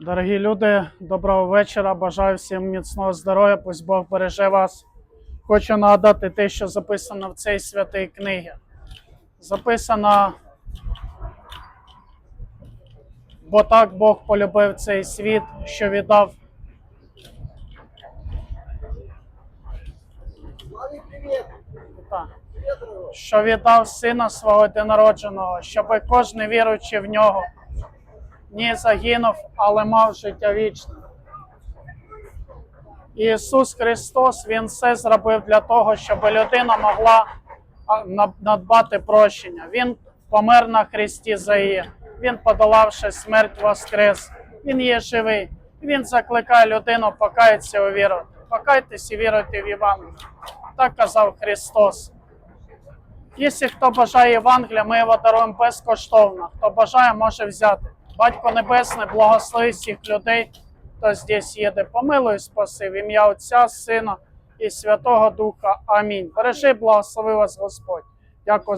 Дорогі люди, доброго вечора. Бажаю всім міцного здоров'я. Пусть Бог береже вас. Хочу нагадати те, що записано в цій святій книгі. Записано, бо так Бог полюбив цей світ, що віддав що віддав сина свого однородженого, щоб кожен віруючи в нього не загинув, але мав життя вічне. Ісус Христос Він все зробив для того, щоб людина могла надбати прощення. Він помер на Христі за її. Він, подолавши смерть, воскрес. Він є живий. Він закликає людину покаятися у віру. Покайтесь і віруйте в Євангелію. Так казав Христос. Якщо хто бажає Євангелія, ми його даруємо безкоштовно. Хто бажає, може взяти. Батько Небесне, благослови всіх людей, хто здесь їде. Помилуй, спаси в ім'я Отця, Сина і Святого Духа. Амінь. Бережи, благослови вас Господь. Дякую.